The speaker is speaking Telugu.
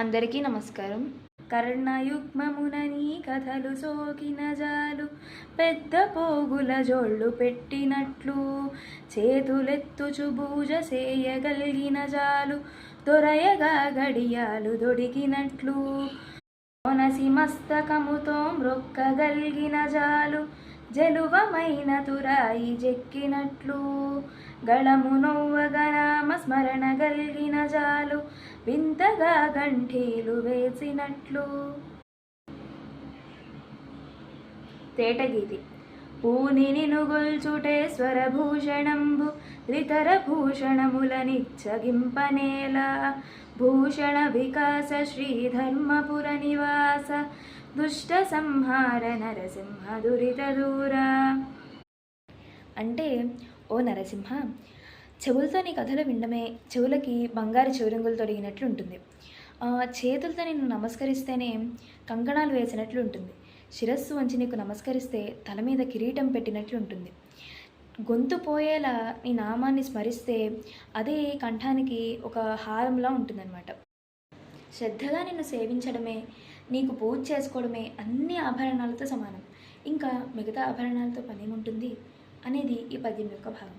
అందరికీ నమస్కారం. కర్ణయుగ్మమునని కథలు సోకిన జాలు పెద్ద పోగుల జోళ్ళు పెట్టినట్లు చేతులెత్తుచు భూజ చేయగలిగిన జాలు దొరయగా గడియాలు దొడిగినట్లు కొనసి మస్తకముతో మ్రొక్కగలిగిన జాలు జలువమైన తురాయి జెక్కినట్లు గళము నొవ్వగనా స్మరణ గలిగిన జాలు వింతగా గంఠీలు వేసినట్లు. తేటగీతి. పూని నినుగొల్చుటే స్వరభూషణంబు త్రితర భూషణములనిచ్చగింపనేల. భూషణ వికాస శ్రీధర్మపుర నివాస దుష్ట సంహార నరసింహ దురిత దూరా. అంటే ఓ నరసింహ చెవులతో నీ కథలు వినడమే చెవులకి బంగారు చెవిరంగులు తొడిగినట్లు ఉంటుంది. చేతులతో నిన్ను నమస్కరిస్తేనే కంకణాలు వేసినట్లు ఉంటుంది. శిరస్సు వంచి నీకు నమస్కరిస్తే తల మీద కిరీటం పెట్టినట్లు ఉంటుంది. గొంతు పోయేలా నీ నామాన్ని స్మరిస్తే అదే కంఠానికి ఒక హారంలా ఉంటుందన్నమాట. శ్రద్ధగా నిన్ను సేవించడమే నీకు పూజ చేసుకోవడమే అన్ని ఆభరణాలతో సమానం. ఇంకా మిగతా ఆభరణాలతో పనేముంటుంది? అనేది ఈ పద్యం యొక్క భాగం.